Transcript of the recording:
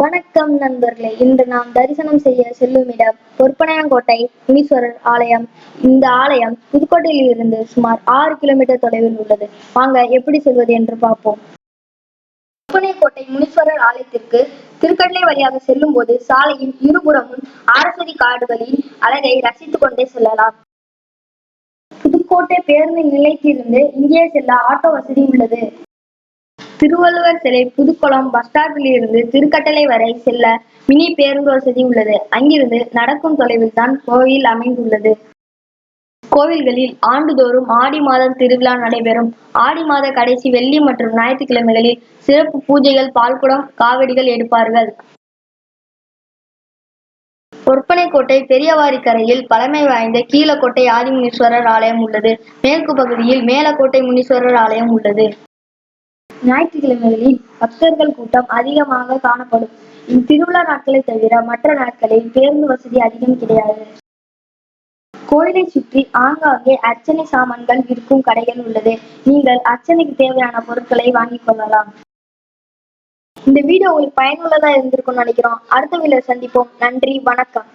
வணக்கம் நண்பர்களே. இன்று நாம் தரிசனம் செய்ய செல்லும் இடம் பொற்பனையாங்கோட்டை முனீஸ்வரர் ஆலயம். இந்த ஆலயம் புதுக்கோட்டையில் இருந்து சுமார் ஆறு கிலோமீட்டர் தொலைவில் உள்ளது. வாங்க எப்படி செல்வது என்று பார்ப்போம். பொற்பனைக்கோட்டை முனீஸ்வரர் ஆலயத்திற்கு திருக்கடலை வழியாக செல்லும் போது சாலையின் இருபுறமும் ஆரஸ்வதி காடுகளின் அழகை ரசித்துக் கொண்டே செல்லலாம். புதுக்கோட்டை பேருந்து நிலையத்திலிருந்து இங்கே செல்ல ஆட்டோ வசதி உள்ளது. திருவள்ளுவர் சிலை புதுக்குளம் பஸ் ஸ்டாப்பில் இருந்து திருக்கட்டளை வரை செல்ல மினி பேருந்து வசதி உள்ளது. அங்கிருந்து நடக்கும் தொலைவில் தான் கோயில் அமைந்துள்ளது. கோவில்களில் ஆண்டுதோறும் ஆடி மாதம் திருவிழா நடைபெறும். ஆடி மாத கடைசி வெள்ளி மற்றும் ஞாயிற்றுக்கிழமைகளில் சிறப்பு பூஜைகள் பால்குடம் காவடிகள் எடுப்பார்கள். ஒற்பனைக்கோட்டை பெரியவாரிக்கரையில் பழமை வாய்ந்த கீழக்கோட்டை ஆதிமுனீஸ்வரர் ஆலயம் உள்ளது. மேற்கு பகுதியில் மேலக்கோட்டை முனீஸ்வரர் ஆலயம் உள்ளது. ஞாயிற்றுக்கிழமைகளில் பக்தர்கள் கூட்டம் அதிகமாக காணப்படும். இத்திருவிழா நாட்களை தவிர மற்ற நாட்களில் பேருந்து வசதி அதிகம் கிடையாது. கோயிலை சுற்றி ஆங்காங்கே அர்ச்சனை சாமான்கள் விற்கும் கடைகள் உள்ளது. நீங்கள் அர்ச்சனைக்கு தேவையான பொருட்களை வாங்கிக் கொள்ளலாம். இந்த வீடியோ உங்களுக்கு பயனுள்ளதா இருந்திருக்கும்னு நினைக்கிறோம். அடுத்த வீடியோ சந்திப்போம். நன்றி. வணக்கம்.